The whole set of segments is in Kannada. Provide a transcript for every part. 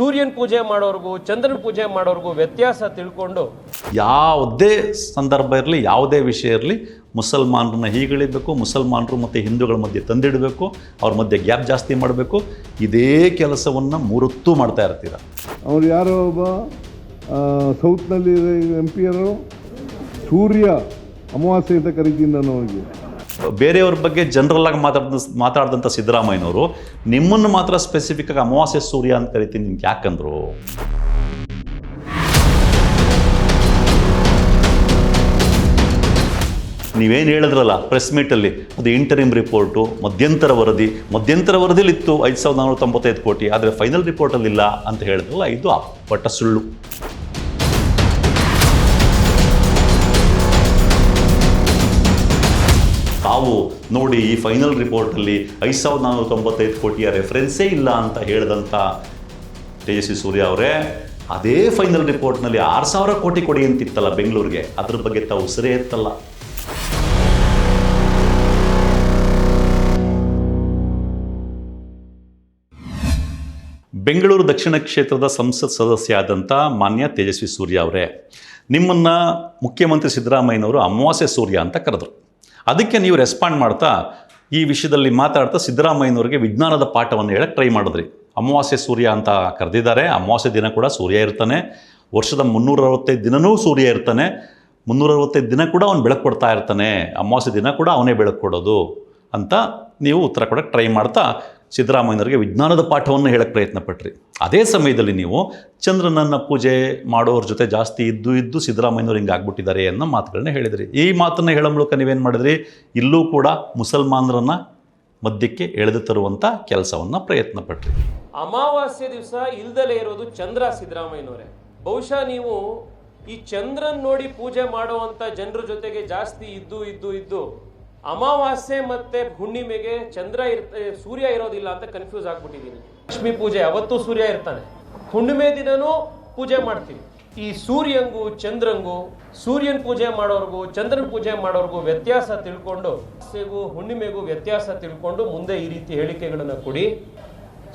ಸೂರ್ಯನ ಪೂಜೆ ಮಾಡೋರ್ಗೂ ಚಂದ್ರನ ಪೂಜೆ ಮಾಡೋರ್ಗೂ ವ್ಯತ್ಯಾಸ ತಿಳ್ಕೊಂಡು ಯಾವುದೇ ಸಂದರ್ಭ ಇರಲಿ ಯಾವುದೇ ವಿಷಯ ಇರಲಿ ಮುಸಲ್ಮಾನರನ್ನ ಹೀಗಿಳಿಬೇಕು ಮುಸಲ್ಮಾನರು ಮತ್ತು ಹಿಂದೂಗಳ ಮಧ್ಯೆ ತಂದಿಡಬೇಕು ಅವ್ರ ಮಧ್ಯೆ ಗ್ಯಾಪ್ ಜಾಸ್ತಿ ಮಾಡಬೇಕು ಇದೇ ಕೆಲಸವನ್ನು ಮೂರೊತ್ತು ಮಾಡ್ತಾ ಇರ್ತೀರ. ಅವ್ರು ಯಾರೋ ಒಬ್ಬ ಸೌತ್ನಲ್ಲಿ ಎಂ ಪಿ ಅವರು ಸೂರ್ಯ ಅಮಾವಾಸ್ಯೆ ಅಂತ ಕರಿತೀನಿ ನಾನು ಅವನಿಗೆ ಬೇರೆಯವ್ರ ಬಗ್ಗೆ ಜನರಲ್ ಆಗಿ ಮಾತಾಡ್ದ ಮಾತಾಡಿದಂಥ ಸಿದ್ದರಾಮಯ್ಯನವರು ನಿಮ್ಮನ್ನು ಮಾತ್ರ ಸ್ಪೆಸಿಫಿಕ್ ಆಗಿ ಅಮಾವಾಸ್ಯ ಸೂರ್ಯ ಅಂತ ಕರಿತೀನಿ ನಿಮ್ಗೆ ಯಾಕಂದ್ರು? ನೀವೇನು ಹೇಳಿದ್ರಲ್ಲ ಪ್ರೆಸ್ ಮೀಟಲ್ಲಿ ಅದು ಇಂಟರಿಮ್ ರಿಪೋರ್ಟು ಮಧ್ಯಂತರ ವರದಿ. ಮಧ್ಯಂತರ ವರದಿಲಿ ಇತ್ತು ಐದು ಸಾವಿರದ ನಾನ್ನೂರ ತೊಂಬತ್ತೈದು ಕೋಟಿ, ಆದರೆ ಫೈನಲ್ ರಿಪೋರ್ಟಲ್ಲಿ ಇಲ್ಲ ಅಂತ ಹೇಳಿದ್ರಲ್ಲ, ಇದು ಅಪ್ಪಟ ಸುಳ್ಳು. ತಾವು ನೋಡಿ ಈ ಫೈನಲ್ ರಿಪೋರ್ಟಲ್ಲಿ ಐದು ಸಾವಿರದ ನಾನ್ನೂರ ತೊಂಬತ್ತೈದು ಕೋಟಿಯ ರೆಫರೆನ್ಸೇ ಇಲ್ಲ ಅಂತ ಹೇಳಿದಂಥ ತೇಜಸ್ವಿ ಸೂರ್ಯ ಅವರೇ, ಅದೇ ಫೈನಲ್ ರಿಪೋರ್ಟ್ನಲ್ಲಿ ಆರು ಸಾವಿರ ಕೋಟಿ ಕೊಡಿ ಅಂತಿತ್ತಲ್ಲ ಬೆಂಗಳೂರಿಗೆ. ಅದ್ರ ಬಗ್ಗೆ ತಾವು ಸರಿ ಎತ್ತಲ್ಲ. ಬೆಂಗಳೂರು ದಕ್ಷಿಣ ಕ್ಷೇತ್ರದ ಸಂಸತ್ ಸದಸ್ಯ ಆದಂಥ ಮಾನ್ಯ ತೇಜಸ್ವಿ ಸೂರ್ಯ ಅವರೇ, ನಿಮ್ಮನ್ನು ಮುಖ್ಯಮಂತ್ರಿ ಸಿದ್ದರಾಮಯ್ಯನವರು ಅಮಾವಾಸ್ಯ ಸೂರ್ಯ ಅಂತ ಕರೆದರು. ಅದಕ್ಕೆ ನೀವು ರೆಸ್ಪಾಂಡ್ ಮಾಡ್ತಾ ಈ ವಿಷಯದಲ್ಲಿ ಮಾತಾಡ್ತಾ ಸಿದ್ದರಾಮಯ್ಯನವರಿಗೆ ವಿಜ್ಞಾನದ ಪಾಠವನ್ನು ಹೇಳಕ್ಕೆ ಟ್ರೈ ಮಾಡಿದ್ರಿ. ಅಮಾವಾಸ್ಯೆ ಸೂರ್ಯ ಅಂತ ಕರೆದಿದ್ದಾರೆ. ಅಮಾವಾಸ್ಯೆ ದಿನ ಕೂಡ ಸೂರ್ಯ ಇರ್ತಾನೆ. ವರ್ಷದ ಮುನ್ನೂರ ಅರವತ್ತೈದು ದಿನವೂ ಸೂರ್ಯ ಇರ್ತಾನೆ. ಮುನ್ನೂರ ಅರವತ್ತೈದು ದಿನ ಕೂಡ ಅವನು ಬೆಳಕು ಕೊಡ್ತಾ ಇರ್ತಾನೆ. ಅಮಾವಾಸ್ಯೆ ದಿನ ಕೂಡ ಅವನೇ ಬೆಳಕು ಕೊಡೋದು ಅಂತ ನೀವು ಉತ್ತರ ಕೊಡೋಕ್ಕೆ ಟ್ರೈ ಮಾಡ್ತಾ ಸಿದ್ದರಾಮಯ್ಯನವರಿಗೆ ವಿಜ್ಞಾನದ ಪಾಠವನ್ನು ಹೇಳಕ್ಕೆ ಪ್ರಯತ್ನ ಪಟ್ರಿ ಅದೇ ಸಮಯದಲ್ಲಿ ನೀವು ಚಂದ್ರನನ್ನು ಪೂಜೆ ಮಾಡೋರ ಜೊತೆ ಜಾಸ್ತಿ ಇದ್ದು ಇದ್ದು ಸಿದ್ದರಾಮಯ್ಯನವ್ರು ಹಿಂಗೆ ಆಗ್ಬಿಟ್ಟಿದ್ದಾರೆ ಅನ್ನೋ ಮಾತುಗಳನ್ನ ಹೇಳಿದ್ರಿ. ಈ ಮಾತನ್ನು ಹೇಳೋ ಮೂಲಕ ನೀವೇನು ಮಾಡಿದ್ರಿ? ಇಲ್ಲೂ ಕೂಡ ಮುಸಲ್ಮಾನರನ್ನು ಮಧ್ಯಕ್ಕೆ ಎಳೆದು ತರುವಂಥ ಕೆಲಸವನ್ನು ಪ್ರಯತ್ನ ಪಟ್ರಿ ಅಮಾವಾಸ್ಯ ದಿವಸ ಇಲ್ದಲೇ ಇರೋದು ಚಂದ್ರ ಸಿದ್ದರಾಮಯ್ಯನವರೇ. ಬಹುಶಃ ನೀವು ಈ ಚಂದ್ರನ್ ನೋಡಿ ಪೂಜೆ ಮಾಡುವಂಥ ಜನರ ಜೊತೆಗೆ ಜಾಸ್ತಿ ಇದ್ದು ಇದ್ದು ಇದ್ದು ಅಮಾವಾಸ್ಯೆ ಮತ್ತೆ ಹುಣ್ಣಿಮೆಗೆ ಚಂದ್ರ ಇರ್ತ ಸೂರ್ಯ ಇರೋದಿಲ್ಲ ಅಂತ ಕನ್ಫ್ಯೂಸ್ ಆಗ್ಬಿಟ್ಟಿದ್ದೀನಿ ಲಕ್ಷ್ಮೀ ಪೂಜೆ ಅವತ್ತು ಸೂರ್ಯ ಇರ್ತಾನೆ ಹುಣ್ಣಿಮೆ ದಿನನೂ ಪೂಜೆ ಮಾಡ್ತೀವಿ. ಈ ಸೂರ್ಯಂಗು, ಚಂದ್ರಂಗು, ಸೂರ್ಯನ ಪೂಜೆ ಮಾಡೋರ್ಗೂ, ಚಂದ್ರನ ಪೂಜೆ ಮಾಡೋರ್ಗೂ ವ್ಯತ್ಯಾಸ ತಿಳ್ಕೊಂಡು, ಅಮಾವಾಸ್ಯೆಗೂ ಹುಣ್ಣಿಮೆಗೂ ವ್ಯತ್ಯಾಸ ತಿಳ್ಕೊಂಡು ಮುಂದೆ ಈ ರೀತಿ ಹೇಳಿಕೆಗಳನ್ನು ಕೊಡಿ.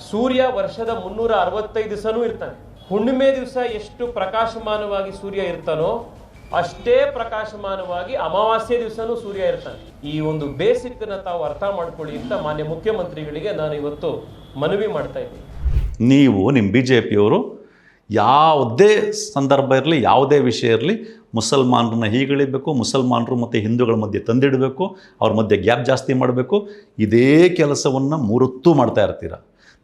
ಸೂರ್ಯ ವರ್ಷದ ಮುನ್ನೂರ ಅರವತ್ತೈದು ದಿವಸನೂ ಇರ್ತಾನೆ ಹುಣ್ಣಿಮೆ ದಿವಸ ಎಷ್ಟು ಪ್ರಕಾಶಮಾನವಾಗಿ ಸೂರ್ಯ ಇರ್ತಾನೋ ಅಷ್ಟೇ ಪ್ರಕಾಶಮಾನವಾಗಿ ಅಮಾವಾಸ್ಯೆ ದಿವಸನೂ ಸೂರ್ಯ ಇರ್ತಾನೆ. ಈ ಒಂದು ಬೇಸಿಕ್ ತಾವು ಅರ್ಥ ಮಾಡ್ಕೊಳ್ಳಿ ಅಂತ ಮಾನ್ಯ ಮುಖ್ಯಮಂತ್ರಿಗಳಿಗೆ ನಾನು ಇವತ್ತು ಮನವಿ ಮಾಡ್ತಾ ಇದ್ದೀನಿ. ನೀವು ನಿಮ್ಮ ಬಿ ಜೆ ಪಿಯವರು ಯಾವುದೇ ಸಂದರ್ಭ ಇರಲಿ, ಯಾವುದೇ ವಿಷಯ ಇರಲಿ, ಮುಸಲ್ಮಾನರನ್ನ ಹೀಗಿಳಿಬೇಕು ಮುಸಲ್ಮಾನರು ಮತ್ತು ಹಿಂದೂಗಳ ಮಧ್ಯೆ ತಂದಿಡಬೇಕು, ಅವ್ರ ಮಧ್ಯೆ ಗ್ಯಾಪ್ ಜಾಸ್ತಿ ಮಾಡಬೇಕು, ಇದೇ ಕೆಲಸವನ್ನು ಮುರುತ್ತು ಮಾಡ್ತಾ ಇರ್ತೀರ?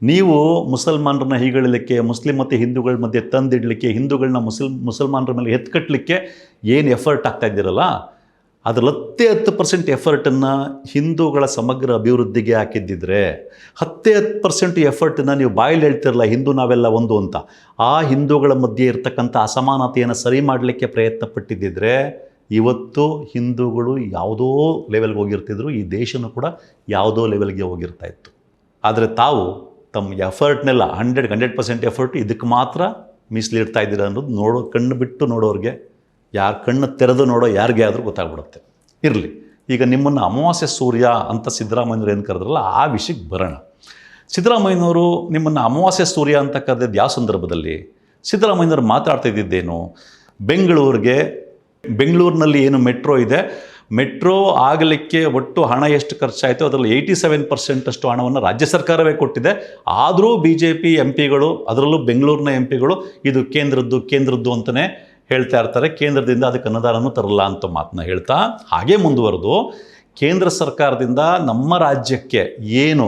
ನೀವು ಮುಸಲ್ಮಾನರನ್ನ ಹೀಗಳಿಲಿಕ್ಕೆ, ಮುಸ್ಲಿಂ ಮತ್ತು ಹಿಂದೂಗಳ ಮಧ್ಯೆ ತಂದಿಡಲಿಕ್ಕೆ ಹಿಂದೂಗಳನ್ನ ಮುಸಲ್, ಮುಸಲ್ಮಾನರ ಮೇಲೆ ಎತ್ಕಟ್ಟಲಿಕ್ಕೆ ಏನು ಎಫರ್ಟ್ ಆಗ್ತಾ ಇದ್ದೀರಲ್ಲ ಅದರಲ್ಲಿ ಹತ್ತೇ ಹತ್ತು ಪರ್ಸೆಂಟ್ ಎಫರ್ಟನ್ನು ಹಿಂದೂಗಳ ಸಮಗ್ರ ಅಭಿವೃದ್ಧಿಗೆ ಹಾಕಿದ್ದಿದ್ರೆ ಹತ್ತೇ ಹತ್ತು ಪರ್ಸೆಂಟ್ ಎಫರ್ಟನ್ನು ನೀವು ಬಾಯಲ್ಲಿ ಹೇಳ್ತಿರಲ್ಲ, ಹಿಂದೂ ನಾವೆಲ್ಲ ಒಂದು ಅಂತ. ಆ ಹಿಂದೂಗಳ ಮಧ್ಯೆ ಇರ್ತಕ್ಕಂಥ ಅಸಮಾನತೆಯನ್ನು ಸರಿ ಮಾಡಲಿಕ್ಕೆ ಪ್ರಯತ್ನ ಪಟ್ಟಿದ್ದಿದ್ರೆ ಇವತ್ತು ಹಿಂದೂಗಳು ಯಾವುದೋ ಲೆವೆಲ್ಗೆ ಹೋಗಿರ್ತಿದ್ರು, ಈ ದೇಶನೂ ಕೂಡ ಯಾವುದೋ ಲೆವೆಲ್ಗೆ ಹೋಗಿರ್ತಾ ಇತ್ತು. ಆದರೆ ತಾವು ತಮ್ಮ ಎಫರ್ಟ್ನೆಲ್ಲ ಹಂಡ್ರೆಡ್ ಹಂಡ್ರೆಡ್ ಪರ್ಸೆಂಟ್ ಎಫರ್ಟ್ ಇದಕ್ಕೆ ಮಾತ್ರ ಮೀಸಲಿಡ್ತಾ ಇದ್ದೀರಾ ಅನ್ನೋದು ನೋಡೋ, ಕಣ್ಣು ಬಿಟ್ಟು ನೋಡೋರಿಗೆ, ಯಾರು ಕಣ್ಣು ತೆರೆದು ನೋಡೋ ಯಾರಿಗೆ ಆದರೂ ಗೊತ್ತಾಗ್ಬಿಡುತ್ತೆ. ಇರಲಿ. ಈಗ ನಿಮ್ಮನ್ನು ಅಮಾವಾಸ್ಯ ಸೂರ್ಯ ಅಂತ ಸಿದ್ದರಾಮಯ್ಯನವ್ರು ಏನು ಕರೆದ್ರಲ್ಲ, ಆ ವಿಷಯಕ್ಕೆ ಬರೋಣ. ಸಿದ್ದರಾಮಯ್ಯನವರು ನಿಮ್ಮನ್ನು ಅಮಾವಾಸ್ಯ ಸೂರ್ಯ ಅಂತ ಕರೆದಿದ್ದು ಯಾವ ಸಂದರ್ಭದಲ್ಲಿ? ಸಿದ್ದರಾಮಯ್ಯನವರು ಮಾತಾಡ್ತಾ ಇದ್ದಿದ್ದೇನು? ಬೆಂಗಳೂರಿಗೆ, ಬೆಂಗಳೂರಿನಲ್ಲಿ ಏನು ಮೆಟ್ರೋ ಇದೆ? ಮೆಟ್ರೋ ಆಗಲಿಕ್ಕೆ ಒಟ್ಟು ಹಣ ಎಷ್ಟು ಖರ್ಚಾಯಿತು ಅದರಲ್ಲಿ ಏಯ್ಟಿ ಸೆವೆನ್ ಪರ್ಸೆಂಟಷ್ಟು ಹಣವನ್ನು ರಾಜ್ಯ ಸರ್ಕಾರವೇ ಕೊಟ್ಟಿದೆ. ಆದರೂ ಬಿ ಜೆ ಪಿ ಎಂ ಪಿಗಳು ಅದರಲ್ಲೂ ಬೆಂಗಳೂರಿನ ಎಂ ಪಿಗಳು ಇದು ಕೇಂದ್ರದ್ದು ಕೇಂದ್ರದ್ದು ಅಂತಲೇ ಹೇಳ್ತಾ ಇರ್ತಾರೆ. ಕೇಂದ್ರದಿಂದ ಅದಕ್ಕೆ ಅನುದಾನವನ್ನು ತರಲ್ಲ ಅಂತ ಮಾತನ್ನ ಹೇಳ್ತಾ ಹಾಗೇ ಮುಂದುವರೆದು ಕೇಂದ್ರ ಸರ್ಕಾರದಿಂದ ನಮ್ಮ ರಾಜ್ಯಕ್ಕೆ ಏನು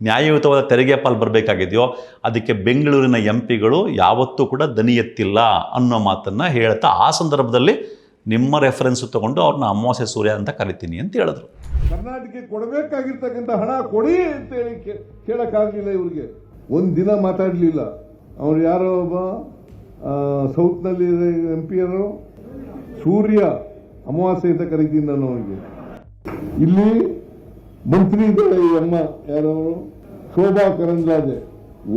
ನ್ಯಾಯಯುತವಾದ ತೆರಿಗೆ ಪಾಲು ಬರಬೇಕಾಗಿದೆಯೋ ಅದಕ್ಕೆ ಬೆಂಗಳೂರಿನ ಎಂ ಪಿಗಳು ಯಾವತ್ತೂ ಕೂಡ ದನಿ ಎತ್ತಿಲ್ಲ ಅನ್ನೋ ಮಾತನ್ನು ಹೇಳ್ತಾ ಆ ಸಂದರ್ಭದಲ್ಲಿ ನಿಮ್ಮ ರೆಫರೆನ್ಸ್ ತಗೊಂಡು ಅವ್ರನ್ನ ಅಮಾವಾಸ್ಯ ಸೂರ್ಯ ಅಂತ ಕರಿತೀನಿ ಅಂತ ಹೇಳಿದ್ರು. ಕರ್ನಾಟಕಕ್ಕೆ ಕೊಡಬೇಕಾಗಿರ್ತಕ್ಕಂಥ ಹಣ ಕೊಡಿ ಅಂತ ಹೇಳಿ ಕೇಳೋಕ್ಕಾಗಲಿಲ್ಲ ಇವರಿಗೆ. ಒಂದು ದಿನ ಮಾತಾಡಲಿಲ್ಲ. ಅವ್ರು ಯಾರೋ ಒಬ್ಬ ಸೌತ್ನಲ್ಲಿ ಎಂ ಪಿ ಅವರು ಸೂರ್ಯ ಅಮಾವಾಸ್ಯೆ ಅಂತ ಕರಿತೀನಿ ನಾನು ಅವನಿಗೆ ಇಲ್ಲಿ ಮಂತ್ರಿ ಇದ್ದಾರೆ ಈ ಅಮ್ಮ ಯಾರವರು? ಶೋಭಾ ಕರಂದ್ಲಾಜೆ.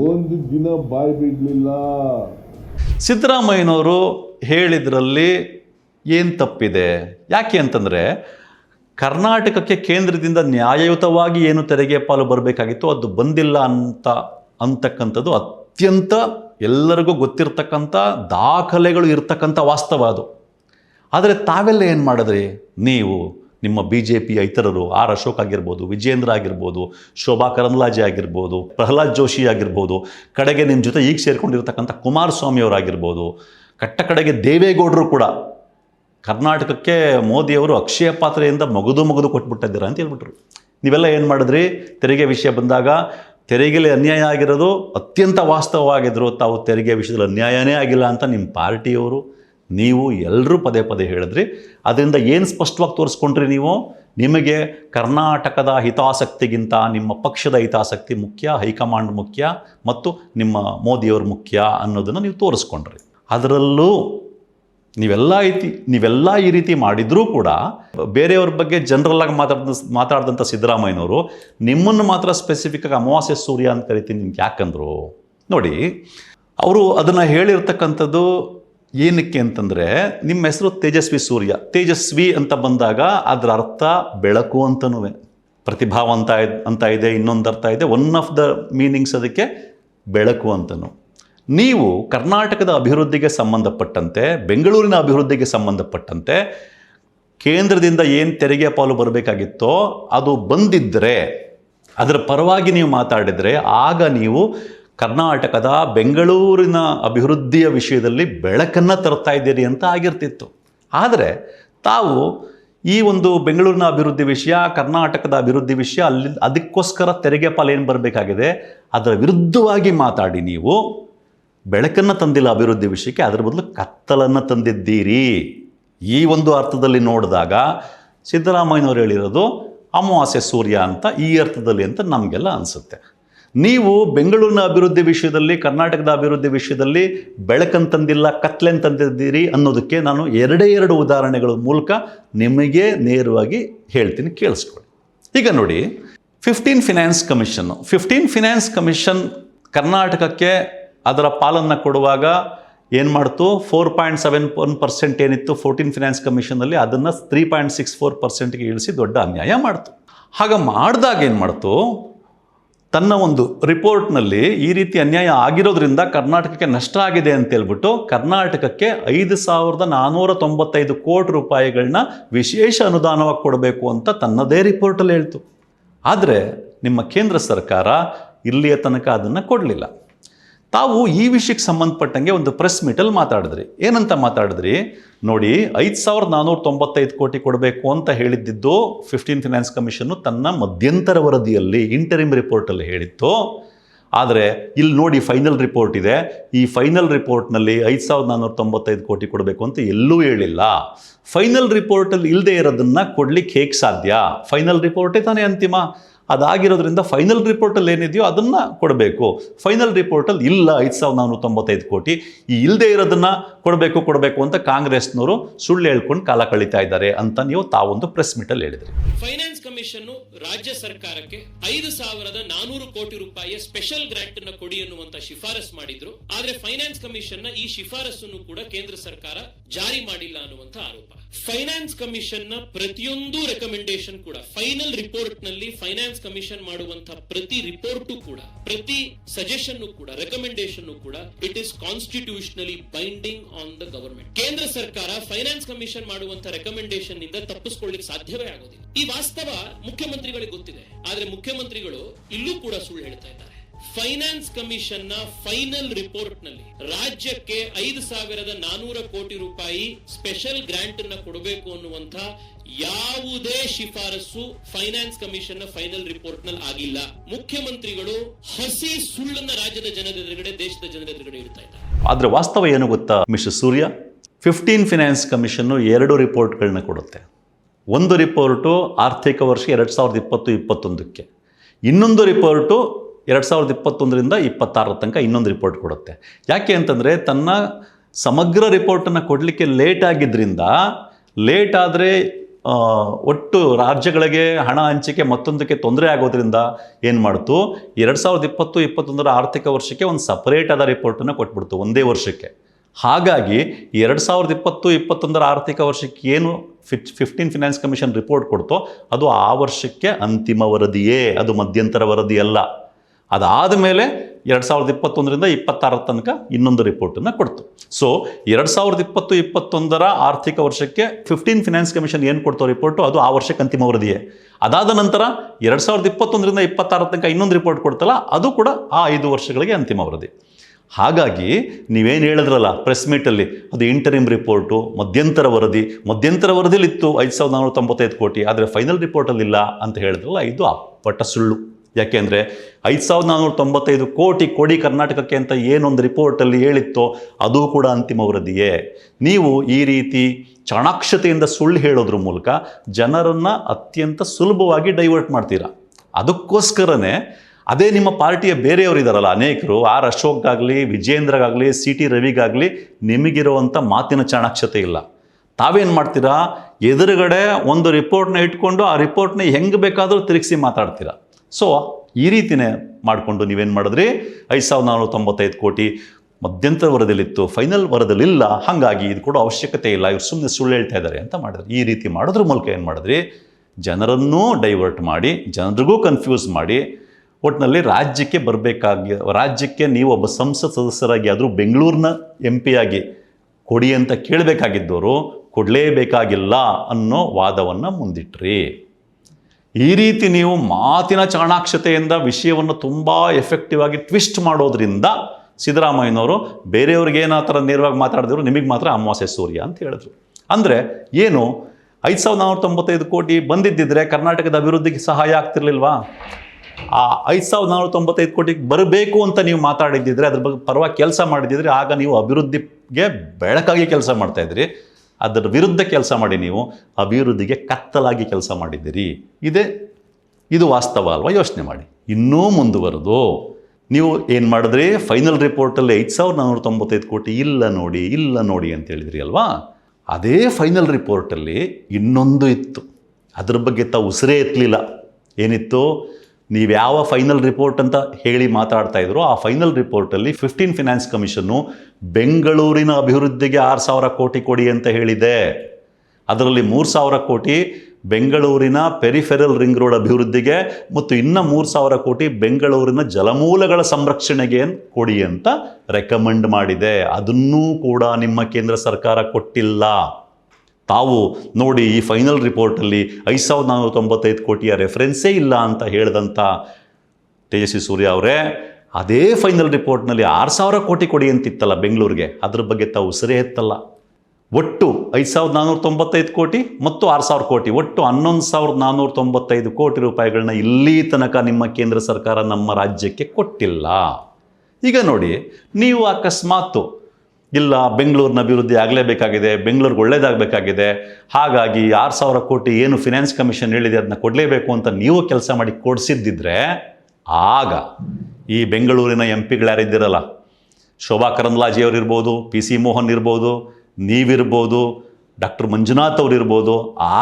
ಒಂದು ದಿನ ಬಾಯಿ ಬಿಡಲಿಲ್ಲ. ಸಿದ್ದರಾಮಯ್ಯನವರು ಹೇಳಿದ್ರಲ್ಲಿ ಏನು ತಪ್ಪಿದೆ? ಯಾಕೆ ಅಂತಂದರೆ ಕರ್ನಾಟಕಕ್ಕೆ ಕೇಂದ್ರದಿಂದ ನ್ಯಾಯಯುತವಾಗಿ ಏನು ತೆರಿಗೆ ಪಾಲು ಬರಬೇಕಾಗಿತ್ತು, ಅದು ಬಂದಿಲ್ಲ ಅಂತ ಅಂತಕ್ಕಂಥದ್ದು ಅತ್ಯಂತ ಎಲ್ಲರಿಗೂ ಗೊತ್ತಿರತಕ್ಕಂಥ ದಾಖಲೆಗಳು ಇರ್ತಕ್ಕಂಥ ವಾಸ್ತವ ಅದು. ಆದರೆ ತಾವೆಲ್ಲ ಏನು ಮಾಡಿದ್ರಿ? ನೀವು ನಿಮ್ಮ ಬಿ ಜೆ ಪಿಯ ಇತರರು ಆರ್ ಅಶೋಕ್ ಆಗಿರ್ಬೋದು, ವಿಜೇಂದ್ರ ಆಗಿರ್ಬೋದು, ಶೋಭಾ ಕರಂದ್ಲಾಜೆ ಆಗಿರ್ಬೋದು, ಪ್ರಹ್ಲಾದ್ ಜೋಶಿ ಆಗಿರ್ಬೋದು, ಕಡೆಗೆ ನಿಮ್ಮ ಜೊತೆ ಈಗ ಸೇರಿಕೊಂಡಿರ್ತಕ್ಕಂಥ ಕುಮಾರಸ್ವಾಮಿ ಅವರಾಗಿರ್ಬೋದು ಕಟ್ಟ ಕಡೆಗೆ ದೇವೇಗೌಡರು ಕೂಡ ಕರ್ನಾಟಕಕ್ಕೆ ಮೋದಿಯವರು ಅಕ್ಷಯ ಪಾತ್ರೆಯಿಂದ ಮಗದು ಮಗದು ಕೊಟ್ಬಿಟ್ಟಿದ್ದೀರಾ ಅಂತ ಹೇಳ್ಬಿಟ್ರು. ನೀವೆಲ್ಲ ಏನು ಮಾಡಿದ್ರಿ? ತೆರಿಗೆ ವಿಷಯ ಬಂದಾಗ ತೆರಿಗೆಲಿ ಅನ್ಯಾಯ ಆಗಿರೋದು ಅತ್ಯಂತ ವಾಸ್ತವವಾಗಿದ್ದರು ತಾವು ತೆರಿಗೆ ವಿಷಯದಲ್ಲಿ ಅನ್ಯಾಯನೇ ಆಗಿಲ್ಲ ಅಂತ ನಿಮ್ಮ ಪಾರ್ಟಿಯವರು, ನೀವು ಎಲ್ಲರೂ ಪದೇ ಪದೇ ಹೇಳಿದ್ರಿ. ಅದರಿಂದ ಏನು ಸ್ಪಷ್ಟವಾಗಿ ತೋರಿಸ್ಕೊಂಡ್ರಿ ನೀವು? ನಿಮಗೆ ಕರ್ನಾಟಕದ ಹಿತಾಸಕ್ತಿಗಿಂತ ನಿಮ್ಮ ಪಕ್ಷದ ಹಿತಾಸಕ್ತಿ ಮುಖ್ಯ, ಹೈಕಮಾಂಡ್ ಮುಖ್ಯ ಮತ್ತು ನಿಮ್ಮ ಮೋದಿಯವರು ಮುಖ್ಯ ಅನ್ನೋದನ್ನು ನೀವು ತೋರಿಸ್ಕೊಂಡ್ರಿ. ಅದರಲ್ಲೂ ನೀವೆಲ್ಲ ಐತಿ ನೀವೆಲ್ಲ ಈ ರೀತಿ ಮಾಡಿದರೂ ಕೂಡ ಬೇರೆಯವ್ರ ಬಗ್ಗೆ ಜನರಲ್ಲಾಗಿ ಮಾತಾಡ್ದ ಮಾತಾಡ್ದಂಥ ಸಿದ್ದರಾಮಯ್ಯನವರು ನಿಮ್ಮನ್ನು ಮಾತ್ರ ಸ್ಪೆಸಿಫಿಕ್ಕಾಗಿ ಅಮಾವಾಸ್ಯೆ ಸೂರ್ಯ ಅಂತ ಕರಿತೀನಿ ನಿಮ್ಗೆ ಯಾಕಂದ್ರು? ನೋಡಿ, ಅವರು ಅದನ್ನು ಹೇಳಿರ್ತಕ್ಕಂಥದ್ದು ಏನಕ್ಕೆ ಅಂತಂದರೆ ನಿಮ್ಮ ಹೆಸರು ತೇಜಸ್ವಿ ಸೂರ್ಯ. ತೇಜಸ್ವಿ ಅಂತ ಬಂದಾಗ ಅದರ ಅರ್ಥ ಬೆಳಕು ಅಂತನೂ ಪ್ರತಿಭಾವಂತ ಅಂತ ಇದೆ, ಇನ್ನೊಂದು ಅರ್ಥ ಇದೆ. ಒನ್ ಆಫ್ ದ ಮೀನಿಂಗ್ಸ್ ಅದಕ್ಕೆ ಬೆಳಕು ಅಂತನೂ. ನೀವು ಕರ್ನಾಟಕದ ಅಭಿವೃದ್ಧಿಗೆ ಸಂಬಂಧಪಟ್ಟಂತೆ, ಬೆಂಗಳೂರಿನ ಅಭಿವೃದ್ಧಿಗೆ ಸಂಬಂಧಪಟ್ಟಂತೆ, ಕೇಂದ್ರದಿಂದ ಏನು ತೆರಿಗೆ ಪಾಲು ಬರಬೇಕಾಗಿತ್ತೋ ಅದು ಬಂದಿದ್ದರೆ ಅದರ ಪರವಾಗಿ ನೀವು ಮಾತಾಡಿದರೆ, ಆಗ ನೀವು ಕರ್ನಾಟಕದ ಬೆಂಗಳೂರಿನ ಅಭಿವೃದ್ಧಿಯ ವಿಷಯದಲ್ಲಿ ಬೆಳಕನ್ನು ತರ್ತಾ ಇದ್ದೀರಿ ಅಂತ ಆಗಿರ್ತಿತ್ತು. ಆದರೆ ತಾವು ಈ ಒಂದು ಬೆಂಗಳೂರಿನ ಅಭಿವೃದ್ಧಿ ವಿಷಯ, ಕರ್ನಾಟಕದ ಅಭಿವೃದ್ಧಿ ವಿಷಯ ಅಲ್ಲಿ, ಅದಕ್ಕೋಸ್ಕರ ತೆರಿಗೆ ಪಾಲು ಏನು ಬರಬೇಕಾಗಿದೆ, ಅದರ ವಿರುದ್ಧವಾಗಿ ಮಾತಾಡಿ ನೀವು ಬೆಳಕನ್ನು ತಂದಿಲ್ಲ ಅಭಿವೃದ್ಧಿ ವಿಷಯಕ್ಕೆ, ಅದರ ಬದಲು ಕತ್ತಲನ್ನು ತಂದಿದ್ದೀರಿ. ಈ ಒಂದು ಅರ್ಥದಲ್ಲಿ ನೋಡಿದಾಗ ಸಿದ್ದರಾಮಯ್ಯನವರು ಹೇಳಿರೋದು ಅಮಾವಾಸ್ಯ ಸೂರ್ಯ ಅಂತ ಈ ಅರ್ಥದಲ್ಲಿ ಅಂತ ನಮಗೆಲ್ಲ ಅನಿಸುತ್ತೆ. ನೀವು ಬೆಂಗಳೂರಿನ ಅಭಿವೃದ್ಧಿ ವಿಷಯದಲ್ಲಿ, ಕರ್ನಾಟಕದ ಅಭಿವೃದ್ಧಿ ವಿಷಯದಲ್ಲಿ ಬೆಳಕನ್ನು ತಂದಿಲ್ಲ ಕತ್ಲೆನ್ ತಂದಿದ್ದೀರಿ ಅನ್ನೋದಕ್ಕೆ ನಾನು ಎರಡೇ ಎರಡು ಉದಾಹರಣೆಗಳ ಮೂಲಕ ನಿಮಗೆ ನೇರವಾಗಿ ಹೇಳ್ತೀನಿ, ಕೇಳಿಸ್ಕೊಳ್ಳಿ. ಈಗ ನೋಡಿ fifteen finance commission fifteen finance commission ಕರ್ನಾಟಕಕ್ಕೆ ಅದರ ಪಾಲನ್ನು ಕೊಡುವಾಗ ಏನು ಮಾಡ್ತು? Four point seven one percent ಏನಿತ್ತು? ಫೋರ್ಟೀನ್ ಫಿನಾನ್ಸ್ ಕಮಿಷನಲ್ಲಿ ಅದನ್ನು ತ್ರೀ ಪಾಯಿಂಟ್ ಸಿಕ್ಸ್ ಫೋರ್ ಪರ್ಸೆಂಟ್ಗೆ ಇಳಿಸಿ ದೊಡ್ಡ ಅನ್ಯಾಯ ಮಾಡ್ತು. ಹಾಗೆ ಮಾಡಿದಾಗ ಏನು ಮಾಡ್ತು? ತನ್ನ ಒಂದು ರಿಪೋರ್ಟ್ನಲ್ಲಿ ಈ ರೀತಿ ಅನ್ಯಾಯ ಆಗಿರೋದ್ರಿಂದ ಕರ್ನಾಟಕಕ್ಕೆ ನಷ್ಟ ಆಗಿದೆ ಅಂತ ಹೇಳ್ಬಿಟ್ಟು ಕರ್ನಾಟಕಕ್ಕೆ ಐದು ಸಾವಿರದ ನಾನ್ನೂರ ತೊಂಬತ್ತೈದು ಕೋಟಿ ರೂಪಾಯಿಗಳನ್ನ ವಿಶೇಷ ಅನುದಾನವಾಗಿ ಕೊಡಬೇಕು ಅಂತ ತನ್ನದೇ ರಿಪೋರ್ಟಲ್ಲಿ ಹೇಳ್ತು. ಆದರೆ ನಿಮ್ಮ ಕೇಂದ್ರ ಸರ್ಕಾರ ಇಲ್ಲಿಯ ತನಕ ಅದನ್ನು ಕೊಡಲಿಲ್ಲ. ತಾವು ಈ ವಿಷಯಕ್ಕೆ ಸಂಬಂಧಪಟ್ಟಂಗೆ ಒಂದು ಪ್ರೆಸ್ ಮೀಟಲ್ಲಿ ಮಾತಾಡಿದ್ರಿ. ಏನಂತ ಮಾತಾಡಿದ್ರಿ? ನೋಡಿ, ಐದು ಸಾವಿರದ ನಾನ್ನೂರ ತೊಂಬತ್ತೈದು ಕೋಟಿ ಕೊಡಬೇಕು ಅಂತ ಹೇಳಿದ್ದಿದ್ದು ಫಿಫ್ಟೀನ್ ಫಿನಾನ್ಸ್ ಕಮಿಷನ್ನು ತನ್ನ ಮಧ್ಯಂತರ ವರದಿಯಲ್ಲಿ ಇಂಟರಿಮ್ ರಿಪೋರ್ಟಲ್ಲಿ ಹೇಳಿತ್ತು. ಆದರೆ ಇಲ್ಲಿ ನೋಡಿ ಫೈನಲ್ ರಿಪೋರ್ಟ್ ಇದೆ. ಈ ಫೈನಲ್ ರಿಪೋರ್ಟ್ನಲ್ಲಿ ಐದು ಸಾವಿರದ ನಾನ್ನೂರ ತೊಂಬತ್ತೈದು ಕೋಟಿ ಕೊಡಬೇಕು ಅಂತ ಎಲ್ಲೂ ಹೇಳಿಲ್ಲ. ಫೈನಲ್ ರಿಪೋರ್ಟಲ್ಲಿ ಇಲ್ಲದೆ ಇರೋದನ್ನು ಕೊಡ್ಲಿಕ್ಕೆ ಹೇಗೆ ಸಾಧ್ಯ? ಫೈನಲ್ ರಿಪೋರ್ಟೇ ತಾನೇ ಅಂತಿಮ. ಅದಾಗಿರೋದ್ರಿಂದ ಫೈನಲ್ ರಿಪೋರ್ಟಲ್ಲಿ ಏನಿದೆಯೋ ಅದನ್ನು ಕೊಡಬೇಕು. ಫೈನಲ್ ರಿಪೋರ್ಟಲ್ಲಿ ಇಲ್ಲ, ಐದು ಸಾವಿರದ ನಾನ್ನೂರ ತೊಂಬತ್ತೈದು ಕೋಟಿ. ಈ ಇಲ್ಲದೆ ಇರೋದನ್ನು ಕೊಡಬೇಕು ಕೊಡಬೇಕು ಅಂತ ಕಾಂಗ್ರೆಸ್ನವರು ಸುಳ್ಳು ಹೇಳ್ಕೊಂಡು ಕಾಲ ಕಳೀತಾ ಇದ್ದಾರೆ ಅಂತ ನೀವು ತಾವೊಂದು ಪ್ರೆಸ್ ಮೀಟಲ್ಲಿ ಹೇಳಿದ್ರಿ. ಫೈನಾನ್ಸ್ ಕಮಿಷನ್ ರಾಜ್ಯ ಸರ್ಕಾರಕ್ಕೆ ಐದು ಸಾವಿರದ ನಾನೂರು ಕೋಟಿ ರೂಪಾಯಿಯ ಸ್ಪೆಷಲ್ ಗ್ರಾಂಟ್ ಅನ್ನು ಕೊಡಿ ಅನ್ನುವಂತ ಶಿಫಾರಸ್ ಮಾಡಿದ್ರು. ಆದ್ರೆ ಫೈನಾನ್ಸ್ ಕಮಿಷನ್ ಈ ಶಿಫಾರಸನ್ನು ಕೂಡ ಕೇಂದ್ರ ಸರ್ಕಾರ ಜಾರಿ ಮಾಡಿಲ್ಲ ಅನ್ನುವಂತ ಆರೋಪ. ಫೈನಾನ್ಸ್ ಕಮಿಷನ್ನ ಪ್ರತಿಯೊಂದು ರೆಕಮೆಂಡೇಶನ್ ಕೂಡ ಫೈನಲ್ ರಿಪೋರ್ಟ್ನಲ್ಲಿ ಫೈನಾನ್ಸ್ ಕಮಿಷನ್ ಮಾಡುವಂತಹ ಪ್ರತಿ ರಿಪೋರ್ಟು ಕೂಡ, ಪ್ರತಿ ಸಜೆಷನ್ ಕೂಡ ರೆಕಮೆಂಡೇಶನ್ ಕೂಡ it is constitutionally binding on the government ಕೇಂದ್ರ ಸರ್ಕಾರ ಫೈನಾನ್ಸ್ ಕಮಿಷನ್ ಮಾಡುವಂತ ರೆಕಮೆಂಡೇಶನ್ನಿಂದ ತಪ್ಪಿಸ್ಕೊಳ್ಳಿಕ್ಕೆ ಸಾಧ್ಯವೇ ಆಗೋದಿಲ್ಲ. ಈ ವಾಸ್ತವ ಮುಖ್ಯಮಂತ್ರಿಗಳಿಗೆ ಗೊತ್ತಿದೆ. ಆದ್ರೆ ಮುಖ್ಯಮಂತ್ರಿಗಳು ಇಲ್ಲೂ ಕೂಡ ಸುಳ್ಳು ಹೇಳ್ತಾ ಇದ್ದಾರೆ. ಫೈನಾನ್ಸ್ ಕಮಿಷನ್ನ ಫೈನಲ್ ರಿಪೋರ್ಟ್ನಲ್ಲಿ ರಾಜ್ಯಕ್ಕೆ ಐದು ಸಾವಿರದ ನಾನೂರ ಕೋಟಿ ರೂಪಾಯಿ ಸ್ಪೆಷಲ್ ಗ್ರಾಂಟ್ ಅನ್ನ ಕೊಡಬೇಕು ಅನ್ನುವಂತ ಯಾವುದೇ ಶಿಫಾರಸು ಫೈನಾನ್ಸ್ ಕಮಿಷನ್ನ ಫೈನಲ್ ರಿಪೋರ್ಟ್ನಲ್ಲಿ ಆಗಿಲ್ಲ. ಮುಖ್ಯಮಂತ್ರಿಗಳು ಹಸಿ ಸುಳ್ಳನ್ನ ರಾಜ್ಯದ ಜನರ ಎದುರುಗಡೆ, ದೇಶದ ಜನರ ಎದುರುಗಡೆ ಇಡ್ತಾ ಇದ್ದಾರೆ. ಆದ್ರೆ ವಾಸ್ತವ ಏನು ಗೊತ್ತಾ, ಮಿಸ್ಟರ್ ಸೂರ್ಯ? ಫಿಫ್ಟೀನ್ ಫೈನಾನ್ಸ್ ಕಮಿಷನ್ನು ಎರಡು ರಿಪೋರ್ಟ್ಗಳನ್ನ ಕೊಡುತ್ತೆ. ಒಂದು ರಿಪೋರ್ಟು ಆರ್ಥಿಕ ವರ್ಷ ಎರಡು ಸಾವಿರದ ಇಪ್ಪತ್ತು, ಇಪ್ಪತ್ತೊಂದಕ್ಕೆ. ಇನ್ನೊಂದು ರಿಪೋರ್ಟು ಎರಡು ಸಾವಿರದ ಇಪ್ಪತ್ತೊಂದರಿಂದ ಇಪ್ಪತ್ತಾರರ ತನಕ ಇನ್ನೊಂದು ರಿಪೋರ್ಟ್ ಕೊಡುತ್ತೆ. ಯಾಕೆ ಅಂತಂದರೆ ತನ್ನ ಸಮಗ್ರ ರಿಪೋರ್ಟನ್ನು ಕೊಡಲಿಕ್ಕೆ ಲೇಟ್ ಆಗಿದ್ದರಿಂದ ಲೇಟ್ ಆದರೆ ಒಟ್ಟು ರಾಜ್ಯಗಳಿಗೆ ಹಣ ಹಂಚಿಕೆ ಮತ್ತೊಂದಕ್ಕೆ ತೊಂದರೆ ಆಗೋದ್ರಿಂದ ಏನು ಮಾಡ್ತು? ಎರಡು ಸಾವಿರದ ಇಪ್ಪತ್ತು, ಇಪ್ಪತ್ತೊಂದರ ಆರ್ಥಿಕ ವರ್ಷಕ್ಕೆ ಒಂದು ಸಪರೇಟ್ ಆದ ರಿಪೋರ್ಟನ್ನು ಕೊಟ್ಬಿಡ್ತು ಒಂದೇ ವರ್ಷಕ್ಕೆ. ಹಾಗಾಗಿ ಎರಡು ಸಾವಿರದ ಇಪ್ಪತ್ತು, ಇಪ್ಪತ್ತೊಂದರ ಆರ್ಥಿಕ ವರ್ಷಕ್ಕೆ ಏನು ಫಿಫ್ ಫಿಫ್ಟೀನ್ ಫಿನಾನ್ಸ್ ಕಮಿಷನ್ ರಿಪೋರ್ಟ್ ಕೊಡ್ತೋ, ಅದು ಆ ವರ್ಷಕ್ಕೆ ಅಂತಿಮ ವರದಿಯೇ. ಅದು ಮಧ್ಯಂತರ ವರದಿ ಅಲ್ಲ. ಅದಾದ ಮೇಲೆ ಎರಡು ಸಾವಿರದ ಇಪ್ಪತ್ತೊಂದರಿಂದ ಇಪ್ಪತ್ತಾರರ ತನಕ ಇನ್ನೊಂದು ರಿಪೋರ್ಟನ್ನು ಕೊಡ್ತು. ಸೊ ಎರಡು ಸಾವಿರದ ಇಪ್ಪತ್ತು, ಇಪ್ಪತ್ತೊಂದರ ಆರ್ಥಿಕ ವರ್ಷಕ್ಕೆ ಫಿಫ್ಟೀನ್ ಫಿನಾನ್ಸ್ ಕಮಿಷನ್ ಏನು ಕೊಡ್ತೋ ರಿಪೋರ್ಟು ಅದು ಆ ವರ್ಷಕ್ಕೆ ಅಂತಿಮ ವರದಿಯೇ ಅದಾದ ನಂತರ ಎರಡು ಸಾವಿರದ ಇಪ್ಪತ್ತೊಂದರಿಂದ ಇಪ್ಪತ್ತಾರ ತನಕ ಇನ್ನೊಂದು ರಿಪೋರ್ಟ್ ಕೊಡ್ತಲ್ಲ, ಅದು ಕೂಡ ಆ ಐದು ವರ್ಷಗಳಿಗೆ ಅಂತಿಮ ವರದಿ ಹಾಗಾಗಿ ನೀವೇನು ಹೇಳಿದ್ರಲ್ಲ ಪ್ರೆಸ್ ಮೀಟಲ್ಲಿ ಅದು ಇಂಟರಿಮ್ ರಿಪೋರ್ಟು ಮಧ್ಯಂತರ ವರದಿ, ಮಧ್ಯಂತರ ವರದಿಲಿತ್ತು ಐದು ಸಾವಿರದ ನಾನ್ನೂರ ತೊಂಬತ್ತೈದು ಕೋಟಿ, ಆದರೆ ಫೈನಲ್ ರಿಪೋರ್ಟಲ್ಲಿಲ್ಲ ಅಂತ ಹೇಳಿದ್ರಲ್ಲ, ಇದು ಅಪ್ಪಟ ಸುಳ್ಳು. ಯಾಕೆಂದರೆ ಐದು ಸಾವಿರದ ನಾನ್ನೂರ ತೊಂಬತ್ತೈದು ಕೋಟಿ ಕೊಡಿ ಕರ್ನಾಟಕಕ್ಕೆ ಅಂತ ಏನೊಂದು ರಿಪೋರ್ಟಲ್ಲಿ ಹೇಳಿತ್ತೋ ಅದು ಕೂಡ ಅಂತಿಮ ವರದಿಯೇ. ನೀವು ಈ ರೀತಿ ಚಾಣಾಕ್ಷತೆಯಿಂದ ಸುಳ್ಳು ಹೇಳೋದ್ರ ಮೂಲಕ ಜನರನ್ನು ಅತ್ಯಂತ ಸುಲಭವಾಗಿ ಡೈವರ್ಟ್ ಮಾಡ್ತೀರಾ. ಅದಕ್ಕೋಸ್ಕರನೇ ಅದೇ ನಿಮ್ಮ ಪಾರ್ಟಿಯ ಬೇರೆಯವರು ಇದ್ದಾರಲ್ಲ ಅನೇಕರು, ಆರ್ ಅಶೋಕ್ಗಾಗಲಿ, ವಿಜೇಂದ್ರಗಾಗಲಿ, ಸಿ ಟಿ ರವಿಗಾಗಲಿ ನಿಮಗಿರುವಂಥ ಮಾತಿನ ಚಾಣಾಕ್ಷತೆ ಇಲ್ಲ. ತಾವೇನು ಮಾಡ್ತೀರಾ? ಎದುರುಗಡೆ ಒಂದು ರಿಪೋರ್ಟ್ನ ಇಟ್ಕೊಂಡು ಆ ರಿಪೋರ್ಟ್ನ ಹೆಂಗೆ ಬೇಕಾದರೂ ತಿರುಗಿಸಿ ಮಾತಾಡ್ತೀರಾ. ಸೊ ಈ ರೀತಿಯೇ ಮಾಡಿಕೊಂಡು ನೀವೇನು ಮಾಡಿದ್ರಿ? ಐದು ಸಾವಿರದ ನಾನ್ನೂರ ತೊಂಬತ್ತೈದು ಕೋಟಿ ಮಧ್ಯಂತರ ವರದಲ್ಲಿತ್ತು ಫೈನಲ್ ವರದಲ್ಲಿಲ್ಲ ಹಾಗಾಗಿ ಇದು ಕೂಡ ಅವಶ್ಯಕತೆ ಇಲ್ಲ, ಇವ್ರು ಸುಮ್ಮನೆ ಸುಳ್ಳು ಹೇಳ್ತಾ ಇದ್ದಾರೆ ಅಂತ ಮಾಡಿದ್ರು. ಈ ರೀತಿ ಮಾಡೋದ್ರ ಮೂಲಕ ಏನು ಮಾಡಿದ್ರಿ? ಜನರನ್ನೂ ಡೈವರ್ಟ್ ಮಾಡಿ, ಜನರಿಗೂ ಕನ್ಫ್ಯೂಸ್ ಮಾಡಿ ಒಟ್ಟಿನಲ್ಲಿ ರಾಜ್ಯಕ್ಕೆ ಬರಬೇಕಾಗಿ, ರಾಜ್ಯಕ್ಕೆ ನೀವು ಒಬ್ಬ ಸಂಸತ್ ಸದಸ್ಯರಾಗಿ ಆದರೂ ಬೆಂಗಳೂರಿನ ಎಂ ಆಗಿ ಕೊಡಿ ಅಂತ ಕೇಳಬೇಕಾಗಿದ್ದವರು ಕೊಡಲೇಬೇಕಾಗಿಲ್ಲ ಅನ್ನೋ ವಾದವನ್ನು ಮುಂದಿಟ್ರಿ. ಈ ರೀತಿ ನೀವು ಮಾತಿನ ಚಾಣಾಕ್ಷತೆಯಿಂದ ವಿಷಯವನ್ನು ತುಂಬ ಎಫೆಕ್ಟಿವ್ ಆಗಿ ಟ್ವಿಸ್ಟ್ ಮಾಡೋದ್ರಿಂದ ಸಿದ್ದರಾಮಯ್ಯನವರು ಬೇರೆಯವ್ರಿಗೆ ಏನೋ ಥರ ನೇರವಾಗಿ ಮಾತಾಡಿದ್ರು ನಿಮಗೆ ಮಾತ್ರ ಅಮಾವಾಸ್ಯ ಸೂರ್ಯ ಅಂತ ಹೇಳಿದ್ರು. ಅಂದರೆ ಏನು ಐದು ಸಾವಿರದ ನಾನ್ನೂರ ತೊಂಬತ್ತೈದು ಕೋಟಿ ಬಂದಿದ್ದಿದ್ರೆ ಕರ್ನಾಟಕದ ಅಭಿವೃದ್ಧಿಗೆ ಸಹಾಯ ಆಗ್ತಿರ್ಲಿಲ್ವಾ? ಆ ಐದು ಸಾವಿರದ ನಾನ್ನೂರ ತೊಂಬತ್ತೈದು ಕೋಟಿಗೆ ಬರಬೇಕು ಅಂತ ನೀವು ಮಾತಾಡಿದ್ದಿದ್ರೆ ಅದ್ರ ಬಗ್ಗೆ ಪರವಾಗಿ ಕೆಲಸ ಮಾಡಿದ್ದಿದ್ರೆ ಆಗ ನೀವು ಅಭಿವೃದ್ಧಿಗೆ ಬೆಳಕಾಗಿ ಕೆಲಸ ಮಾಡ್ತಾ ಇದ್ರಿ. ಅದರ ವಿರುದ್ಧ ಕೆಲಸ ಮಾಡಿ ನೀವು, ಅಭಿವೃದ್ಧಿಗೆ ಕತ್ತಲಾಗಿ ಕೆಲಸ ಮಾಡಿದ್ದೀರಿ. ಇದೇ. ಇದು ವಾಸ್ತವ ಅಲ್ವಾ? ಯೋಚನೆ ಮಾಡಿ. ಇನ್ನೂ ಮುಂದುವರೆದು ನೀವು ಏನು ಮಾಡಿದ್ರಿ? ಫೈನಲ್ ರಿಪೋರ್ಟಲ್ಲಿ ಐದು ಸಾವಿರದ ನಾನ್ನೂರ ತೊಂಬತ್ತೈದು ಕೋಟಿ ಇಲ್ಲ ನೋಡಿ ಇಲ್ಲ ನೋಡಿ ಅಂತ ಹೇಳಿದ್ರಿ ಅಲ್ವಾ? ಅದೇ ಫೈನಲ್ ರಿಪೋರ್ಟಲ್ಲಿ ಇನ್ನೊಂದು ಇತ್ತು. ಅದ್ರ ಬಗ್ಗೆ ತಾವು ಉಸಿರೇ ಎತ್ತಲಿಲ್ಲ. ಏನಿತ್ತು? ನೀವು ಯಾವ ಫೈನಲ್ ರಿಪೋರ್ಟ್ ಅಂತ ಹೇಳಿ ಮಾತಾಡ್ತಾ ಇದ್ರು ಆ ಫೈನಲ್ ರಿಪೋರ್ಟಲ್ಲಿ ಫಿಫ್ಟೀನ್ ಫಿನಾನ್ಸ್ ಕಮಿಷನ್ನು ಬೆಂಗಳೂರಿನ ಅಭಿವೃದ್ಧಿಗೆ ಆರು ಸಾವಿರ ಕೋಟಿ ಕೊಡಿ ಅಂತ ಹೇಳಿದೆ. ಅದರಲ್ಲಿ ಮೂರು ಸಾವಿರ ಕೋಟಿ ಬೆಂಗಳೂರಿನ ಪೆರಿಫೆರಲ್ ರಿಂಗ್ ರೋಡ್ ಅಭಿವೃದ್ಧಿಗೆ ಮತ್ತು ಇನ್ನು ಮೂರು ಸಾವಿರ ಕೋಟಿ ಬೆಂಗಳೂರಿನ ಜಲಮೂಲಗಳ ಸಂರಕ್ಷಣೆಗೆ ಕೊಡಿ ಅಂತ ರೆಕಮೆಂಡ್ ಮಾಡಿದೆ. ಅದನ್ನೂ ಕೂಡ ನಿಮ್ಮ ಕೇಂದ್ರ ಸರ್ಕಾರ ಕೊಟ್ಟಿಲ್ಲ. ತಾವು ನೋಡಿ ಈ ಫೈನಲ್ ರಿಪೋರ್ಟಲ್ಲಿ ಐದು ಸಾವಿರದ ನಾನ್ನೂರ ತೊಂಬತ್ತೈದು ಕೋಟಿಯ ರೆಫರೆನ್ಸೇ ಇಲ್ಲ ಅಂತ ಹೇಳಿದಂಥ ತೇಜಸ್ವಿ ಸೂರ್ಯ ಅವರೇ, ಅದೇ ಫೈನಲ್ ರಿಪೋರ್ಟ್ನಲ್ಲಿ ಆರು ಸಾವಿರ ಕೋಟಿ ಕೊಡಿ ಅಂತಿತ್ತಲ್ಲ ಬೆಂಗಳೂರಿಗೆ. ಅದ್ರ ಬಗ್ಗೆ ತಾವು ಸರಿ ಎತ್ತಲ್ಲ. ಒಟ್ಟು ಐದು ಸಾವಿರದ ನಾನ್ನೂರ ತೊಂಬತ್ತೈದು ಕೋಟಿ ಮತ್ತು ಆರು ಸಾವಿರ ಕೋಟಿ. ಒಟ್ಟು ಹನ್ನೊಂದು ಸಾವಿರದ ನಾನ್ನೂರ ತೊಂಬತ್ತೈದು ಕೋಟಿ ರೂಪಾಯಿಗಳನ್ನ ಇಲ್ಲಿ ತನಕ ನಿಮ್ಮ ಕೇಂದ್ರ ಸರ್ಕಾರ ನಮ್ಮ ರಾಜ್ಯಕ್ಕೆ ಕೊಟ್ಟಿಲ್ಲ. ಈಗ ನೋಡಿ, ನೀವು ಅಕಸ್ಮಾತ್ತು ಇಲ್ಲ, ಬೆಂಗಳೂರಿನ ಅಭಿವೃದ್ಧಿ ಆಗಲೇಬೇಕಾಗಿದೆ, ಬೆಂಗಳೂರಿಗೆ ಒಳ್ಳೇದಾಗಬೇಕಾಗಿದೆ, ಹಾಗಾಗಿ ಆರು ಸಾವಿರ ಕೋಟಿ ಏನು ಫಿನಾನ್ಸ್ ಕಮಿಷನ್ ಹೇಳಿದೆ ಅದನ್ನ ಕೊಡಲೇಬೇಕು ಅಂತ ನೀವು ಕೆಲಸ ಮಾಡಿ ಕೊಡಿಸಿದ್ದಿದ್ರೆ, ಆಗ ಈ ಬೆಂಗಳೂರಿನ ಎಂ ಪಿಗಳು ಯಾರಿದ್ದೀರಲ್ಲ? ಶೋಭಾ ಕರಂದ್ಲಾಜಿ ಅವರು ಇರ್ಬೋದು ಪಿ ಸಿ ಮೋಹನ್ ಇರ್ಬೋದು, ನೀವಿರ್ಬೋದು, ಡಾಕ್ಟರ್ ಮಂಜುನಾಥ್ ಅವ್ರು ಇರ್ಬೋದು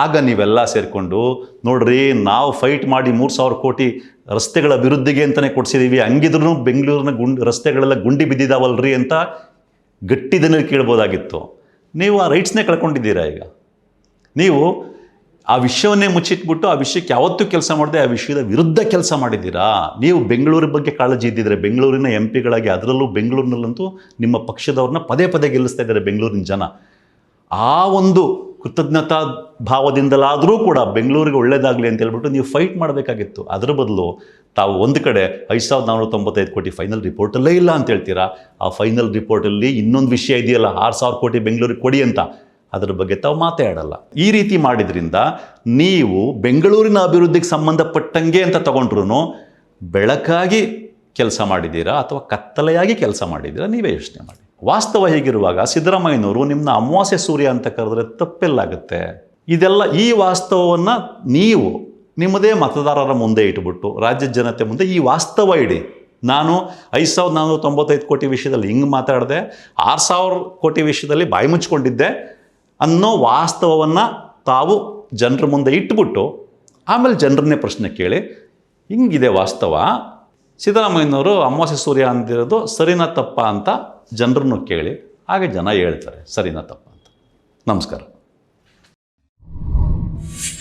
ಆಗ ನೀವೆಲ್ಲ ಸೇರಿಕೊಂಡು ನೋಡ್ರಿ, ನಾವು ಫೈಟ್ ಮಾಡಿ ಮೂರು ಸಾವಿರ ಕೋಟಿ ರಸ್ತೆಗಳ ಅಭಿವೃದ್ಧಿಗೆ ಅಂತಲೇ ಕೊಡಿಸಿದ್ದೀವಿ ಹಂಗಿದ್ರೂ ಬೆಂಗಳೂರಿನ ಗುಂಡಿ ರಸ್ತೆಗಳೆಲ್ಲ ಗುಂಡಿ ಬಿದ್ದಿದ್ದಾವಲ್ರಿ ಅಂತ ಗಟ್ಟಿ ಕೇಳ್ಬೋದಾಗಿತ್ತು. ನೀವು ಆ ರೈಟ್ಸ್ನೇ ಕಳ್ಕೊಂಡಿದ್ದೀರಾ ಈಗ? ನೀವು ಆ ವಿಷಯವನ್ನೇ ಮುಚ್ಚಿಟ್ಬಿಟ್ಟು ಆ ವಿಷಯಕ್ಕೆ ಯಾವತ್ತೂ ಕೆಲಸ ಮಾಡದೆ ಆ ವಿಷಯದ ವಿರುದ್ಧ ಕೆಲಸ ಮಾಡಿದ್ದೀರಾ? ನೀವು ಬೆಂಗಳೂರು ಬಗ್ಗೆ ಕಾಳಜಿ ಇದ್ದಿದ್ರೆ ಬೆಂಗಳೂರಿನ ಎಂ ಪಿಗಳಾಗಿ ಅದರಲ್ಲೂ ಬೆಂಗಳೂರಿನಲ್ಲಂತೂ ನಿಮ್ಮ ಪಕ್ಷದವ್ರನ್ನ ಪದೇ ಪದೇ ಗೆಲ್ಲಿಸ್ತಾ ಇದ್ದಾರೆ ಬೆಂಗಳೂರಿನ ಜನ. ಆ ಒಂದು ಕೃತಜ್ಞತಾ ಭಾವದಿಂದಲಾದರೂ ಕೂಡ ಬೆಂಗಳೂರಿಗೆ ಒಳ್ಳೆಯದಾಗಲಿ ಅಂತ ಹೇಳ್ಬಿಟ್ಟು ನೀವು ಫೈಟ್ ಮಾಡಬೇಕಾಗಿತ್ತು. ಅದರ ಬದಲು ತಾವು ಒಂದು ಕಡೆ ಐದು ಸಾವಿರದ ನಾನ್ನೂರ ತೊಂಬತ್ತೈದು ಕೋಟಿ ಫೈನಲ್ ರಿಪೋರ್ಟಲ್ಲೇ ಇಲ್ಲ ಅಂತ ಹೇಳ್ತೀರಾ? ಆ ಫೈನಲ್ ರಿಪೋರ್ಟಲ್ಲಿ ಇನ್ನೊಂದು ವಿಷಯ ಇದೆಯಲ್ಲ, ಆರು ಸಾವಿರ ಕೋಟಿ ಬೆಂಗಳೂರಿಗೆ ಕೊಡಿ ಅಂತ. ಅದರ ಬಗ್ಗೆ ತಾವು ಮಾತಾಡಲ್ಲ. ಈ ರೀತಿ ಮಾಡಿದ್ರಿಂದ ನೀವು ಬೆಂಗಳೂರಿನ ಅಭಿವೃದ್ಧಿಗೆ ಸಂಬಂಧಪಟ್ಟಂಗೆ ಅಂತ ತಗೊಂಡ್ರು ಬೆಳಕಾಗಿ ಕೆಲಸ ಮಾಡಿದ್ದೀರಾ ಅಥವಾ ಕತ್ತಲೆಯಾಗಿ ಕೆಲಸ ಮಾಡಿದ್ದೀರಾ? ನೀವೇ ಯೋಚನೆ ಮಾಡಿ. ವಾಸ್ತವ ಹೇಗಿರುವಾಗ ಸಿದ್ದರಾಮಯ್ಯನವರು ನಿಮ್ಮನ್ನ ಅಮಾವಾಸ್ಯ ಸೂರ್ಯ ಅಂತ ಕರೆದ್ರೆ ತಪ್ಪೆಲ್ಲಾಗುತ್ತೆ. ಇದೆಲ್ಲ ಈ ವಾಸ್ತವವನ್ನು ನೀವು ನಿಮ್ಮದೇ ಮತದಾರರ ಮುಂದೆ ಇಟ್ಬಿಟ್ಟು ರಾಜ್ಯದ ಜನತೆ ಮುಂದೆ ಈ ವಾಸ್ತವ ಇಡಿ. ನಾನು ಐದು ಸಾವಿರದ ನಾನ್ನೂರ ತೊಂಬತ್ತೈದು ಕೋಟಿ ವಿಷಯದಲ್ಲಿ ಹಿಂಗೆ ಮಾತಾಡಿದೆ, ಆರು ಸಾವಿರ ಕೋಟಿ ವಿಷಯದಲ್ಲಿ ಬಾಯಿ ಮುಚ್ಕೊಂಡಿದ್ದೆ ಅನ್ನೋ ವಾಸ್ತವವನ್ನು ತಾವು ಜನರ ಮುಂದೆ ಇಟ್ಬಿಟ್ಟು ಆಮೇಲೆ ಜನರನ್ನೇ ಪ್ರಶ್ನೆ ಕೇಳಿ, ಹಿಂಗಿದೆ ವಾಸ್ತವ. ಸಿದ್ದರಾಮಯ್ಯನವರು ಅಮಾವಾಸ್ಯ ಸೂರ್ಯ ಅಂದಿರೋದು ಸರಿನಾ ತಪ್ಪ ಅಂತ ಜನರನ್ನು ಕೇಳಿ, ಹಾಗೆ ಜನ ಹೇಳ್ತಾರೆ ಸರಿನಾ ತಪ್ಪ ಅಂತ. ನಮಸ್ಕಾರ.